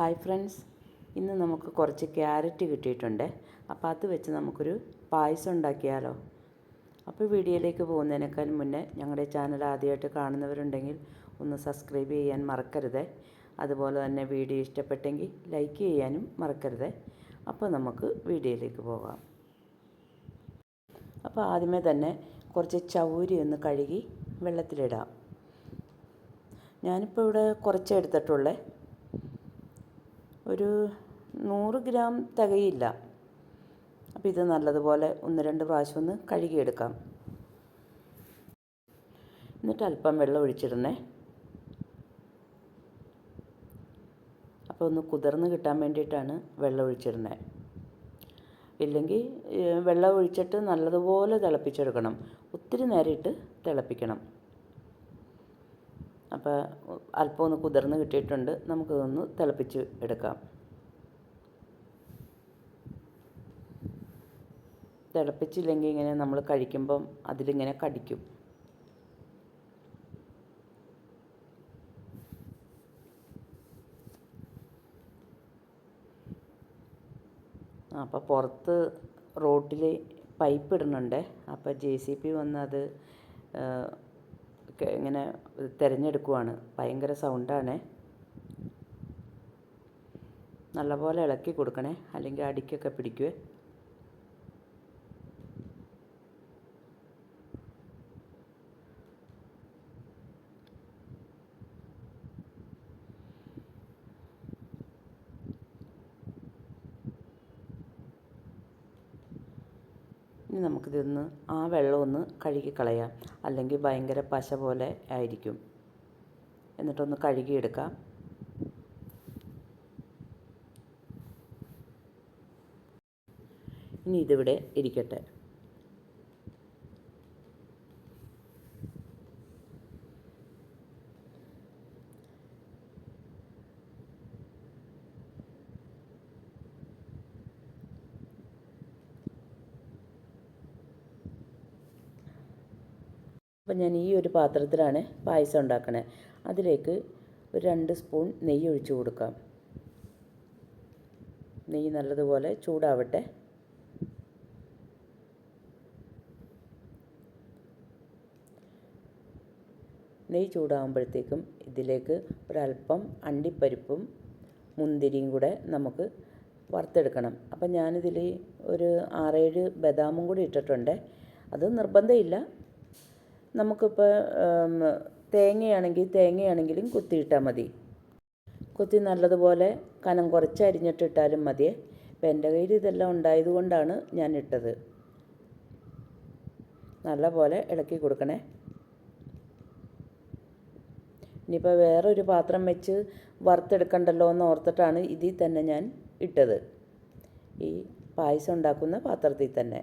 Hi friends. ഇന്ന് നമുക്ക് കുറച്ച് ക്യാരറ്റ് കിട്ടിയിട്ടുണ്ട്. അപ്പോൾ അത് വെച്ച് നമുക്കൊരു പായസം ഉണ്ടാക്കിയാലോ. അപ്പോൾ വീഡിയോയിലേക്ക് പോകുന്നതിനേക്കാൾ മുന്നേ ഞങ്ങളുടെ ചാനൽ ആദ്യമായിട്ട് കാണുന്നവരുണ്ടെങ്കിൽ ഒന്ന് സബ്സ്ക്രൈബ് ചെയ്യാൻ മറക്കരുത്. അതുപോലെ തന്നെ വീഡിയോ ഇഷ്ടപ്പെട്ടെങ്കിൽ ലൈക്ക് ചെയ്യാനും മറക്കരുത്. അപ്പോൾ നമുക്ക് വീഡിയോയിലേക്ക് പോകാം. അപ്പോൾ ആദ്യമേ തന്നെ കുറച്ച് ചൗരി ഒന്ന് കഴുകി വെള്ളത്തിലിടാം. ഞാനിപ്പോൾ ഇവിടെ കുറച്ച് എടുത്തിട്ടുള്ളേ. ഒരു നൂറ് ഗ്രാം തികയില്ല. അപ്പോൾ ഇത് നല്ലതുപോലെ ഒന്ന് രണ്ട് പ്രാവശ്യം ഒന്ന് കഴുകിയെടുക്കാം. എന്നിട്ട് അല്പം വെള്ളം ഒഴിച്ചിടണേ. അപ്പോൾ ഒന്ന് കുതിർന്ന് കിട്ടാൻ വേണ്ടിയിട്ടാണ് വെള്ളം ഒഴിച്ചിടുന്നത് ഇല്ലെങ്കിൽ വെള്ളം ഒഴിച്ചിട്ട് നല്ലതുപോലെ തിളപ്പിച്ചെടുക്കണം. ഒത്തിരി നേരം ഇട്ട് തിളപ്പിക്കണം. അപ്പോൾ അല്പം ഒന്ന് കുതിർന്ന് കിട്ടിയിട്ടുണ്ട്. നമുക്കതൊന്ന് തിളപ്പിച്ച് എടുക്കാം. തിളപ്പിച്ചില്ലെങ്കിൽ ഇങ്ങനെ നമ്മൾ കഴിക്കുമ്പം അതിലിങ്ങനെ കടിക്കും. അപ്പോൾ പുറത്ത് റോട്ടിൽ പൈപ്പ് ഇടുന്നുണ്ട്. അപ്പോൾ ജെ സി പി വന്ന് അത് ഇങ്ങനെ തിരഞ്ഞെടുക്കുവാണ്. ഭയങ്കര സൗണ്ടാണ്. നല്ലപോലെ ഇളക്കി കൊടുക്കണേ. അല്ലെങ്കിൽ അടിക്കൊക്കെ പിടിക്കുവേ. ഇനി നമുക്കിതൊന്ന് ആ വെള്ളം ഒന്ന് കഴുകി കളയാം. അല്ലെങ്കിൽ ഭയങ്കര പശ പോലെ ആയിരിക്കും. എന്നിട്ടൊന്ന് കഴുകിയെടുക്കാം. ഇനി ഇതിവിടെ ഇരിക്കട്ടെ. ഞാൻ ഈ ഒരു പാത്രത്തിലാണ് പായസം ഉണ്ടാക്കണേ. അതിലേക്ക് ഒരു രണ്ട് സ്പൂൺ നെയ്യ് ഒഴിച്ചു കൊടുക്കാം. നെയ്യ് നല്ലതുപോലെ ചൂടാവട്ടെ. നെയ്യ് ചൂടാകുമ്പോഴത്തേക്കും ഇതിലേക്ക് ഒരല്പം അണ്ടിപ്പരിപ്പും മുന്തിരിയും കൂടെ നമുക്ക് വറുത്തെടുക്കണം. അപ്പം ഞാനിതിൽ ഒരു ആറേഴ് ബദാമും കൂടി ഇട്ടിട്ടുണ്ട്. അത് നിർബന്ധമില്ല. നമുക്കിപ്പോൾ തേങ്ങയാണെങ്കിൽ തേങ്ങയാണെങ്കിലും കുത്തിയിട്ടാൽ മതി. കുത്തി നല്ലതുപോലെ കനം കുറച്ച് അരിഞ്ഞിട്ടിട്ടാലും മതിയേ അപ്പം എന്റെ കയ്യിൽ ഇതെല്ലാം ഉണ്ടായതുകൊണ്ടാണ് ഞാൻ ഇട്ടത്. നല്ലപോലെ ഇളക്കി കൊടുക്കണേ. ഇനിയിപ്പോൾ വേറൊരു പാത്രം വെച്ച് വറുത്തെടുക്കണ്ടല്ലോ എന്ന് ഓർത്തിട്ടാണ് ഇതിൽ തന്നെ ഞാൻ ഇട്ടത്. ഈ പായസം ഉണ്ടാക്കുന്ന പാത്രത്തിൽ തന്നെ.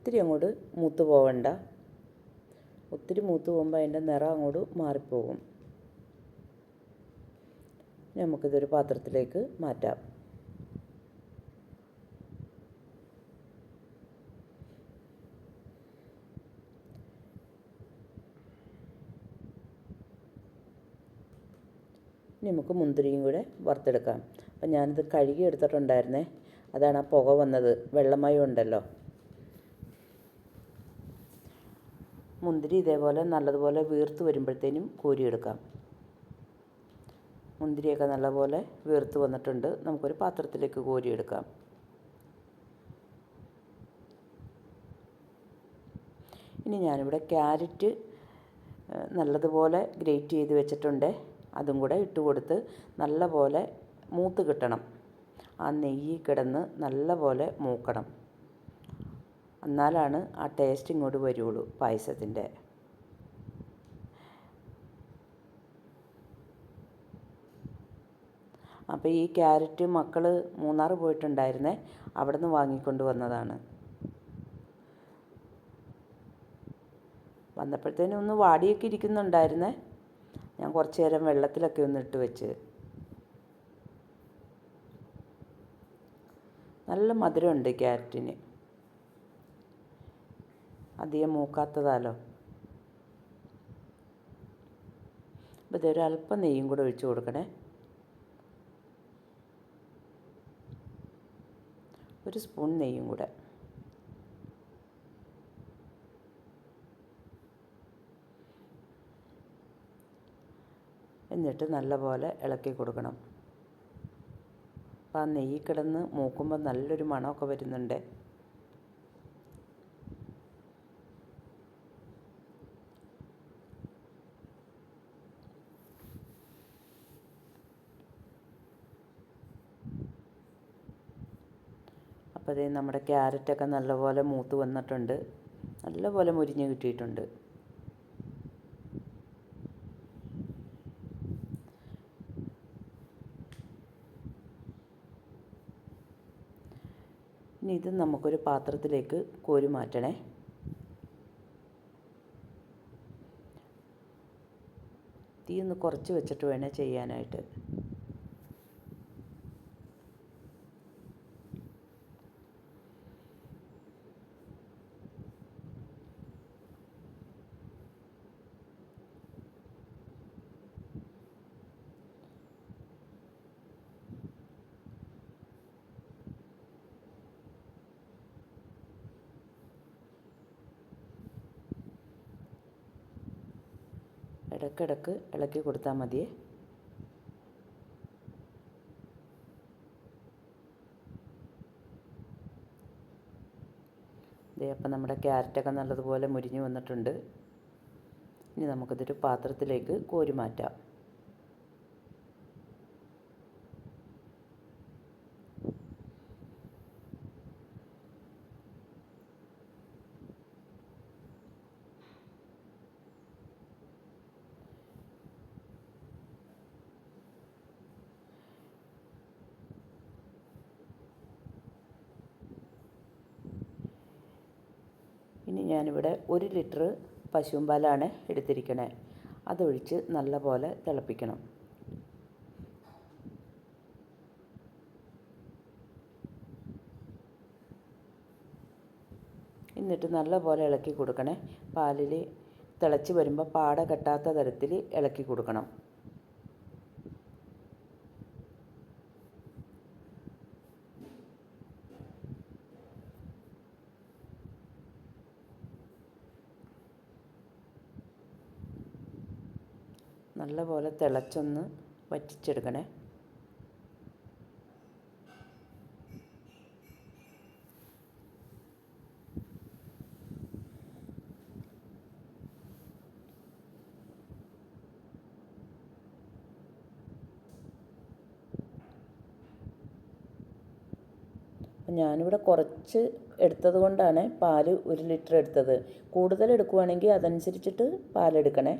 ഒത്തിരി അങ്ങോട്ട് മൂത്ത് പോവണ്ട. ഒത്തിരി മൂത്ത് പോകുമ്പോൾ അതിന്റെ നിറം അങ്ങോട്ട് മാറിപ്പോകും. നമുക്കിതൊരു പാത്രത്തിലേക്ക് മാറ്റാം. ഇനി നമുക്ക് മുന്തിരിയും കൂടെ വറുത്തെടുക്കാം. അപ്പം ഞാനിത് കഴുകി എടുത്തിട്ടുണ്ടായിരുന്നേ. അതാണ് ആ പുക വന്നത്. വെള്ളമയം ഉണ്ടല്ലോ. മുന്തിരി ഇതേപോലെ നല്ലതുപോലെ വീർത്ത് വരുമ്പോഴത്തേനും കോരിയെടുക്കാം. മുന്തിരിയൊക്കെ നല്ലപോലെ വീർത്ത് വന്നിട്ടുണ്ട്. നമുക്കൊരു പാത്രത്തിലേക്ക് കോരിയെടുക്കാം. ഇനി ഞാനിവിടെ ക്യാരറ്റ് നല്ലതുപോലെ ഗ്രേറ്റ് ചെയ്ത് വെച്ചിട്ടുണ്ട്. അതും കൂടെ ഇട്ട് കൊടുത്ത് നല്ലപോലെ മൂത്ത് കിട്ടണം. ആ നെയ്യ് കിടന്ന് നല്ലപോലെ മൂക്കണം. എന്നാലാണ് ആ ടേസ്റ്റ് ഇങ്ങോട്ട് വരുള്ളൂ പായസത്തിന്റെ. അപ്പോൾ ഈ ക്യാരറ്റ് മക്കൾ മൂന്നാർ പോയിട്ടുണ്ടായിരുന്നേ അവിടെ നിന്ന് വാങ്ങിക്കൊണ്ട് വന്നതാണ്. വന്നപ്പോഴത്തേനും ഒന്ന് വാടിയൊക്കെ ഇരിക്കുന്നുണ്ടായിരുന്നേ ഞാൻ കുറച്ച് നേരം വെള്ളത്തിലൊക്കെ ഒന്ന് ഇട്ട് വെച്ച്. നല്ല മധുരമുണ്ട് ക്യാരറ്റിന്. അധികം മൂക്കാത്തതാലോ? അപ്പോൾ ഇതൊരു അല്പം നെയ്യും കൂടെ ഒഴിച്ചു കൊടുക്കണേ. ഒരു സ്പൂൺ നെയ്യും കൂടെ. എന്നിട്ട് നല്ലപോലെ ഇളക്കി കൊടുക്കണം. അപ്പോൾ ആ നെയ്യ് കിടന്ന് മൂക്കുമ്പോൾ നല്ലൊരു മണമൊക്കെ വരുന്നുണ്ട്. അപ്പോൾ ഇത് നമ്മുടെ ക്യാരറ്റൊക്കെ നല്ലപോലെ മൂത്ത് വന്നിട്ടുണ്ട്. നല്ലപോലെ മുരിഞ്ഞ് കിട്ടിയിട്ടുണ്ട്. ഇനി ഇത് നമുക്കൊരു പാത്രത്തിലേക്ക് കോരി മാറ്റണേ. തീ ഒന്ന് കുറച്ച് വെച്ചിട്ട് വേണേൽ ചെയ്യാനായിട്ട്. ഇടയ്ക്കിടയ്ക്ക് ഇളക്കി കൊടുത്താൽ മതിയേ. ദേ അപ്പം നമ്മുടെ ക്യാരറ്റൊക്കെ നല്ലതുപോലെ മുരിഞ്ഞു വന്നിട്ടുണ്ട്. ഇനി നമുക്കിതൊരു പാത്രത്തിലേക്ക് കോരി മാറ്റാം. ഇനി ഞാനിവിടെ ഒരു ലിറ്റർ പശുവും പാലാണ് എടുത്തിരിക്കണേ. അതൊഴിച്ച് നല്ലപോലെ തിളപ്പിക്കണം. എന്നിട്ട് നല്ല പോലെ ഇളക്കി കൊടുക്കണേ. പാലിൽ തിളച്ച് വരുമ്പോൾ പാട കെട്ടാത്ത തരത്തിൽ ഇളക്കി കൊടുക്കണം. നല്ലപോലെ തിളച്ചൊന്ന് വറ്റിച്ചെടുക്കണേ. ഞാനിവിടെ കുറച്ച് എടുത്തത് കൊണ്ടാണ് പാൽ ഒരു ലിറ്റർ എടുത്തത്. കൂടുതൽ എടുക്കുവാണെങ്കിൽ അതനുസരിച്ചിട്ട് പാലെടുക്കണേ.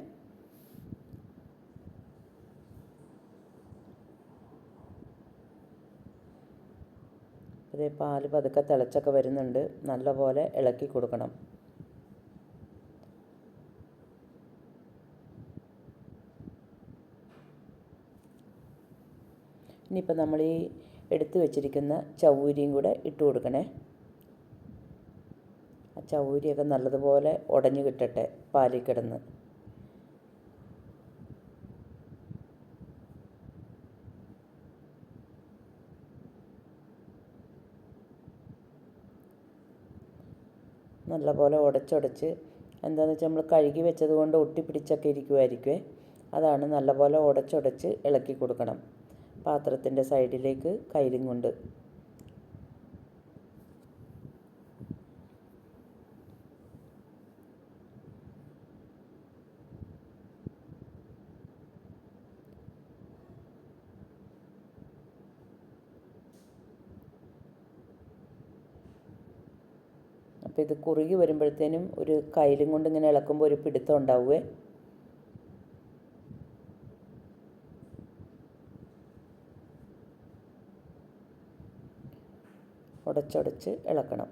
അതേ പാൽ പതുക്കെ തിളച്ചൊക്കെ വരുന്നുണ്ട്. നല്ലപോലെ ഇളക്കി കൊടുക്കണം. ഇനിയിപ്പോൾ നമ്മൾ ഈ എടുത്തു വെച്ചിരിക്കുന്ന ചൗരിയും കൂടെ ഇട്ട് കൊടുക്കണേ. ആ ചൗരിയൊക്കെ നല്ലതുപോലെ ഉടഞ്ഞു കിട്ടട്ടെ പാലിൽ കിടന്ന്. നല്ലപോലെ ഉടച്ചുടച്ച് എന്താണെന്ന് വെച്ചാൽ നമ്മൾ കഴുകി വെച്ചത് കൊണ്ട് ഒട്ടിപ്പിടിച്ചൊക്കെ ഇരിക്കുമായിരിക്കുമേ അതാണ് നല്ലപോലെ ഉടച്ചുടച്ച് ഇളക്കി കൊടുക്കണം. പാത്രത്തിന്റെ സൈഡിലേക്ക് കയ്യിലും കൊണ്ട്. അപ്പോൾ ഇത് കുറുകി വരുമ്പോഴത്തേനും ഒരു കയ്യിലും കൊണ്ട് ഇങ്ങനെ ഇളക്കുമ്പോൾ ഒരു പിടുത്തം ഉണ്ടാവുമേ ഉടച്ചുടച്ച് ഇളക്കണം.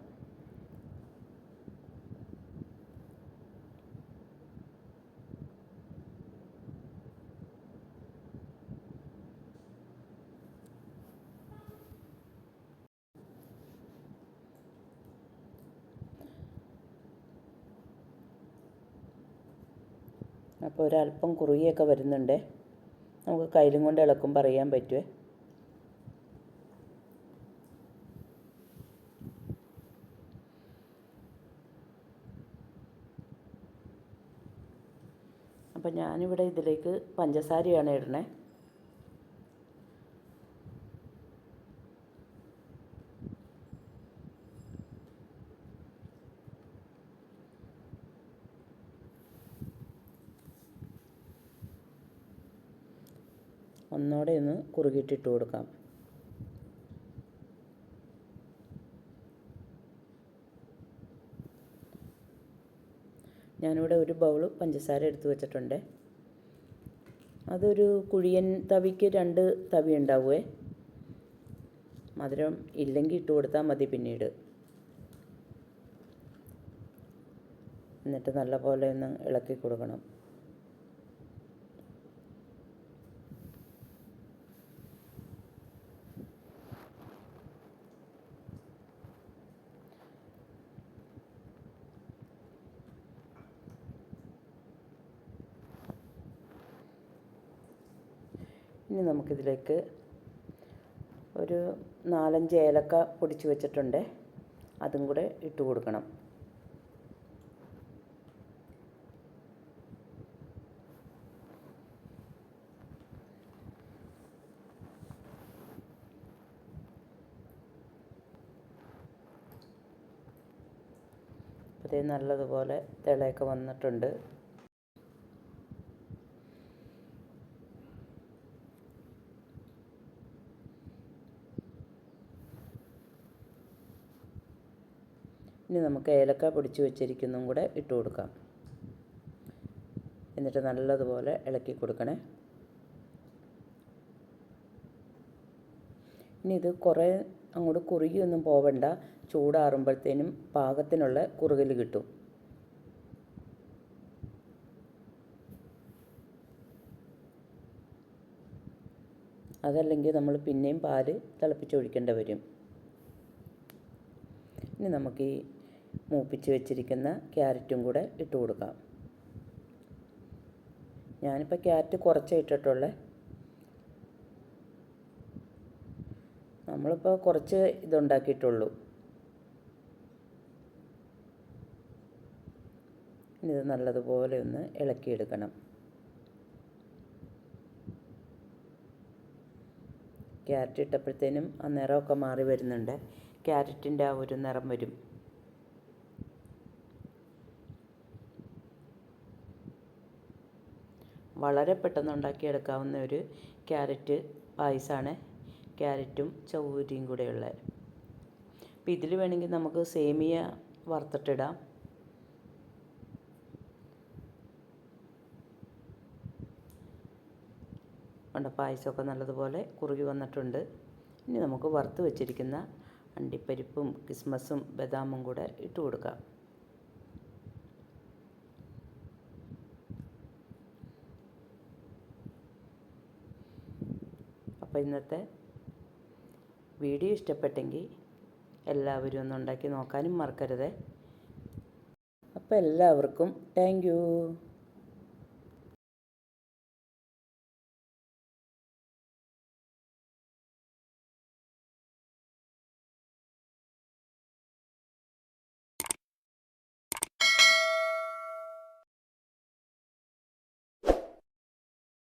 ഒരല്പം കുറുകിയൊക്കെ വരുന്നുണ്ട്. നമുക്ക് കയ്യിലും കൊണ്ട് ഇളക്കുമ്പോൾ അറിയാൻ പറ്റുമേ അപ്പം ഞാനിവിടെ ഇതിലേക്ക് പഞ്ചസാരയാണ് ഇടണേ. ഒന്നോടെ ഒന്ന് കുറുകിയിട്ടിട്ട് കൊടുക്കാം. ഞാനിവിടെ ഒരു ബൗൾ പഞ്ചസാര എടുത്ത് വെച്ചിട്ടുണ്ട്. അതൊരു കുഴിയൻ തവിക്ക് രണ്ട് തവി ഉണ്ടാവുമേ മധുരം ഇല്ലെങ്കിൽ ഇട്ട് കൊടുത്താൽ മതി പിന്നീട്. എന്നിട്ട് നല്ലപോലെ ഒന്ന് ഇളക്കി കൊടുക്കണം ഇനി നമുക്കിതിലേക്ക് ഒരു നാലഞ്ച് ഏലക്ക പൊടിച്ച് വെച്ചിട്ടുണ്ട്. അതും കൂടെ ഇട്ട് കൊടുക്കണം. നല്ലതുപോലെ തിളയൊക്കെ വന്നിട്ടുണ്ട്. ഇനി നമുക്ക് ഏലക്ക പൊടിച്ച് വെച്ചിരിക്കുന്നതും കൂടെ ഇട്ട് കൊടുക്കാം. എന്നിട്ട് നല്ലതുപോലെ ഇളക്കി കൊടുക്കണേ. ഇനി ഇത് കുറേ അങ്ങോട്ട് കുറുകിയൊന്നും പോവണ്ട. ചൂടാറുമ്പോഴത്തേനും പാകത്തിനുള്ള കുറുകൽ കിട്ടും. അതല്ലെങ്കിൽ നമ്മൾ പിന്നെയും പാൽ തിളപ്പിച്ചൊഴിക്കേണ്ടി വരും. ഇനി നമുക്ക് ഈ മൂപ്പിച്ച് വെച്ചിരിക്കുന്ന ക്യാരറ്റും കൂടെ ഇട്ട് കൊടുക്കാം. ഞാനിപ്പോൾ ക്യാരറ്റ് കുറച്ചേ ഇട്ടിട്ടുള്ളേ. നമ്മളിപ്പോൾ കുറച്ച് ഇതുണ്ടാക്കിയിട്ടുള്ളൂ. ഇത് നല്ലതുപോലെ ഒന്ന് ഇളക്കിയെടുക്കണം. ക്യാരറ്റ് ഇട്ടപ്പോഴത്തേനും ആ നിറമൊക്കെ മാറി വരുന്നുണ്ട്. ക്യാരറ്റിന്റെ ആ ഒരു നിറം വരും. വളരെ പെട്ടെന്ന് ഉണ്ടാക്കിയെടുക്കാവുന്ന ഒരു ക്യാരറ്റ് പായസമാണ്. ക്യാരറ്റും ചൗരിയും കൂടെയുള്ള. അപ്പോൾ ഇതിൽ വേണമെങ്കിൽ നമുക്ക് സേമിയ വറുത്തിട്ടിടാം. ഉണ്ട്? പായസമൊക്കെ നല്ലതുപോലെ കുറുകി വന്നിട്ടുണ്ട്. ഇനി നമുക്ക് വറുത്ത് വെച്ചിരിക്കുന്ന അണ്ടിപ്പരിപ്പും കിസ്മസും ബദാമും കൂടെ ഇട്ട് കൊടുക്കാം. അപ്പോൾ ഇന്നത്തെ വീഡിയോ ഇഷ്ടപ്പെട്ടെങ്കിൽ എല്ലാവരും ഒന്ന് ഉണ്ടാക്കി നോക്കാനും മറക്കരുത്. അപ്പോൾ എല്ലാവർക്കും താങ്ക്